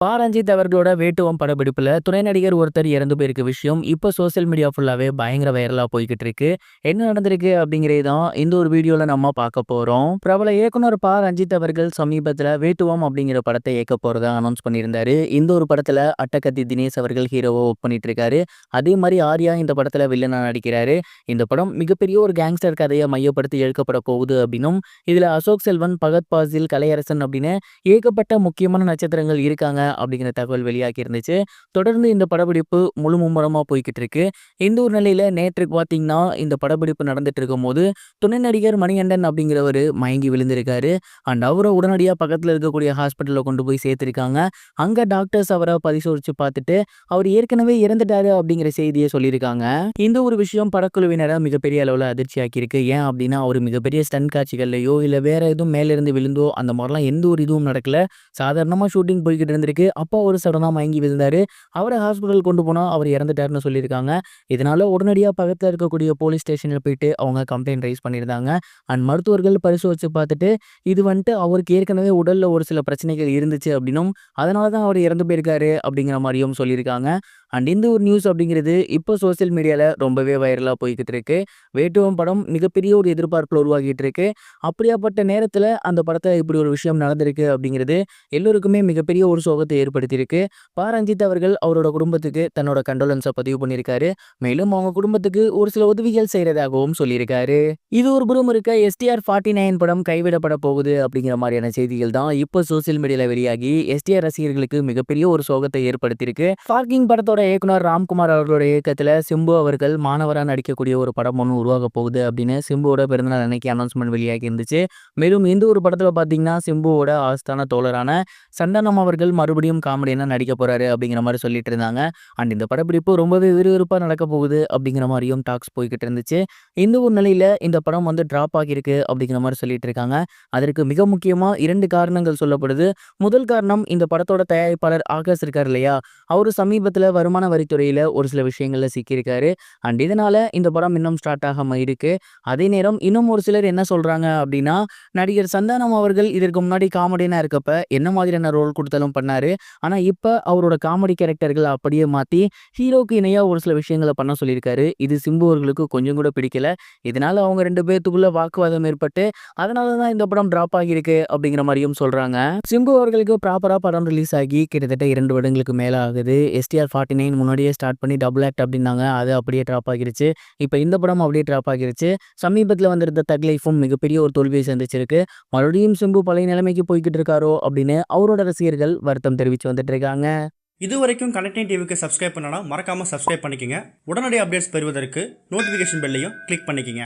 பா ரஞ்சித் அவர்களோட வேட்டுவம் படப்பிடிப்புல துணை நடிகர் ஒருத்தர் இறந்து போயிருக்க விஷயம் இப்போ சோஷியல் மீடியா ஃபுல்லாவே பயங்கர வைரலா போய்கிட்டு இருக்கு. என்ன நடந்திருக்கு அப்படிங்கிறது தான் இந்த ஒரு வீடியோல நம்ம பார்க்க போறோம். பிரபல இயக்குனர் பா. ரஞ்சித் அவர்கள் சமீபத்துல வேட்டுவம் அப்படிங்கிற படத்தை இயக்க போறதா அனௌன்ஸ் பண்ணியிருந்தாரு. இந்த ஒரு படத்துல அட்டகத்தி தினேஷ் அவர்கள் ஹீரோவா ஒர்க் பண்ணிட்டு இருக்காரு. அதே மாதிரி ஆர்யா இந்த படத்துல வில்லனா நடிக்கிறாரு. இந்த படம் மிகப்பெரிய ஒரு கேங்ஸ்டர் கதையை மையப்படுத்தி எழுக்கப்பட போகுது அப்படின்னும் இதுல அசோக் செல்வன் பகத் பாசில் கலையரசன் அப்படின்னு ஏகப்பட்ட முக்கியமான நட்சத்திரங்கள் இருக்காங்க. அப்படிங்கிற தகவல் வெளியாகி இருந்துச்சு. தொடர்ந்து இந்த படப்பிடிப்பு முழு மும்முரமாக போய்கிட்டு இருக்கு இந்த ஒரு நிலையில் நேற்றுக்கு பார்த்தீங்கன்னா இந்த படப்பிடிப்பு நடந்துட்டு இருக்கும்போது துணை நடிகர் மணிகண்டன் அப்படிங்கிறவர் மயங்கி விழுந்திருக்காரு. அண்ட் அவரை உடனடியாக பக்கத்தில் இருக்கக்கூடிய ஹாஸ்பிட்டலில் கொண்டு போய் சேர்த்துருக்காங்க. அங்கே டாக்டர்ஸ் அவரை பரிசோதித்து பார்த்துட்டு அவர் ஏற்கனவே இறந்துட்டாரு அப்படிங்கிற செய்தியை சொல்லியிருக்காங்க. இந்த ஒரு விஷயம் படக்குழுவினரை மிகப்பெரிய அளவில் அதிர்ச்சியாக்கியிருக்கு. ஏன் அப்படின்னா அவர் மிகப்பெரிய ஸ்டன் காட்சிகள்லையோ இல்லை வேற எதுவும் மேலிருந்து விழுந்தோ அந்த மாதிரிலாம் எந்த ஒரு இதுவும் நடக்கல. சாதாரணமாக ஷூட்டிங் போய்கிட்டு இருந்திருக்கு. அப்பா ஒரு சடனாக மயங்கி விழுந்தாரு. அவரை ஹாஸ்பிட்டல் கொண்டு போனால் அவர் இறந்துட்டாருன்னு சொல்லியிருக்காங்க. இதனால உடனடியாக பக்கத்தில் இருக்கக்கூடிய போலீஸ் ஸ்டேஷனில் போயிட்டு அவங்க கம்ப்ளைண்ட் ரைஸ் பண்ணியிருந்தாங்க. அண்ட் மருத்துவர்கள் பரிசோதிச்சு பார்த்துட்டு இது வந்துட்டு அவருக்கு ஏற்கனவே உடலில் ஒரு சில பிரச்சனைகள் இருந்துச்சு அப்படின்னும் அதனால தான் அவர் இறந்து போயிருக்காரு அப்படிங்கிற மாதிரியும் சொல்லியிருக்காங்க. அண்ட் இந்த ஒரு நியூஸ் அப்படிங்கிறது இப்போ சோஷியல் மீடியாவில் ரொம்பவே வைரலாக போய்கிட்டு இருக்கு. வேட்டுவம் படம் மிகப்பெரிய ஒரு எதிர்பார்ப்பில் உருவாகிட்டு இருக்கு. அப்படியாப்பட்ட நேரத்தில் அந்த படத்தில் இப்படி ஒரு விஷயம் நடந்திருக்கு அப்படிங்கிறது எல்லோருக்குமே மிகப்பெரிய ஒரு சோகத்தை ஏற்படுத்தியிருக்கு. பா ரஞ்சித் அவர்கள் அவரோட குடும்பத்துக்கு தன்னோட கண்டோலன்ஸை பதிவு பண்ணியிருக்காரு. மேலும் அவங்க குடும்பத்துக்கு ஒரு சில உதவிகள் செய்கிறதாகவும் சொல்லியிருக்காரு. இது ஒரு புறம் இருக்க எஸ்டிஆர் ஃபார்ட்டி நைன் படம் கைவிடப்பட போகுது அப்படிங்கிற மாதிரியான செய்திகள் தான் இப்போ சோஷியல் மீடியாவில் வெளியாகி எஸ்டிஆர் ரசிகர்களுக்கு மிகப்பெரிய ஒரு சோகத்தை ஏற்படுத்தியிருக்கு. பார்க்கிங் படத்தோட இயக்குனர் ராம்குமார் அவர்களோட இயக்கத்தில் சிம்பு அவர்கள் மாணவராக நடிக்கக்கூடிய ஒரு படம் ஒன்று உருவாக போகுது அப்படின்னு சிம்புவோட பிறந்தநாள் அன்னைக்கு அனௌன்ஸ்மெண்ட் வெளியாகி இருந்துச்சு. மேலும் இந்த ஒரு படத்தில் பார்த்தீங்கன்னா சிம்புவோட ஆஸ்தான தோழரான சந்தானம் அவர்கள் மறுபடியும் காமெடியெல்லாம் நடிக்க போறாரு அப்படிங்கிற மாதிரி சொல்லிட்டு இருந்தாங்க. அண்ட் இந்த படப்பிடிப்பு ரொம்பவே விறுவிறுப்பாக நடக்க போகுது அப்படிங்கிற மாதிரியும் டாக்ஸ் போய்கிட்டு இருந்துச்சு. இந்த ஒரு நிலையில் இந்த படம் வந்து ட்ராப் ஆகியிருக்கு அப்படிங்கிற மாதிரி சொல்லிட்டு இருக்காங்க. அதற்கு மிக முக்கியமாக இரண்டு காரணங்கள் சொல்லப்படுது. முதல் காரணம் இந்த படத்தோட தயாரிப்பாளர் ஆகாஷ் இருக்கார் இல்லையா? அவர் சமீபத்தில் வரும் வருமான வரித்துறையில் ஒரு சில விஷயங்களில் சிக்கியிருக்காரு. அண்ட் இதனால இந்த படம் இன்னும் ஸ்டார்ட் ஆகாம இருக்கு. அதே நேரம் இன்னும் ஒரு சிலர் என்ன சொல்றாங்க அப்படின்னா நடிகர் சந்தானம் அவர்கள் இதற்கு முன்னாடி காமெடினா இருக்கப்ப என்ன மாதிரியான ரோல் கொடுத்தாலும் பண்ணார். ஆனால் இப்போ அவரோட காமெடி கேரக்டர்கள் அப்படியே மாற்றி ஹீரோக்கு இணையா ஒரு சில விஷயங்களை பண்ண சொல்லியிருக்காரு. இது சிம்பு அவர்களுக்கு கொஞ்சம் கூட பிடிக்கல. இதனால அவங்க ரெண்டு பேர்த்துக்குள்ள வாக்குவாதம் ஏற்பட்டு அதனால தான் இந்த படம் ட்ராப் ஆகியிருக்கு அப்படிங்கிற மாதிரியும் சொல்றாங்க. சிம்பு அவர்களுக்கு ப்ராப்பராக படம் ரிலீஸ் ஆகி கிட்டத்தட்ட இரண்டு வருடங்களுக்கு மேல ஆகுது எஸ்டிஆர் ஃபார்ட்டி நைன் முன்னாடியே ஸ்டார்ட் பண்ணி டபுள் ஆக்ட் அப்படின்னாங்க. அது அப்படியே ட்ராப் ஆகிருச்சு. இப்போ இந்த படம் அப்படியே ட்ராப் ஆகிருச்சு. சமீபத்தில் வந்திருந்த தக் லைஃபும் மிகப்பெரிய ஒரு தோல்வியை சந்திச்சிருக்கு. மறுபடியும் சிம்பு பழைய நிலைமைக்கு போய்கிட்டு இருக்காரோ அப்படின்னு அவரோட ரசிகர்கள் வருத்தம் தெரிவித்து வந்துட்டு இருக்காங்க. இது வரைக்கும் கனெக்டிங் டிவிக்கு சப்ஸ்கிரைப் பண்ணனா மறக்காமல் சப்ஸ்கிரைப் பண்ணிக்கங்க. உடனடி அப்டேட்ஸ் பெறுவதற்கு நோட்டிஃபிகேஷன் பெல்லையும் கிளிக் பண்ணிக்கங்க.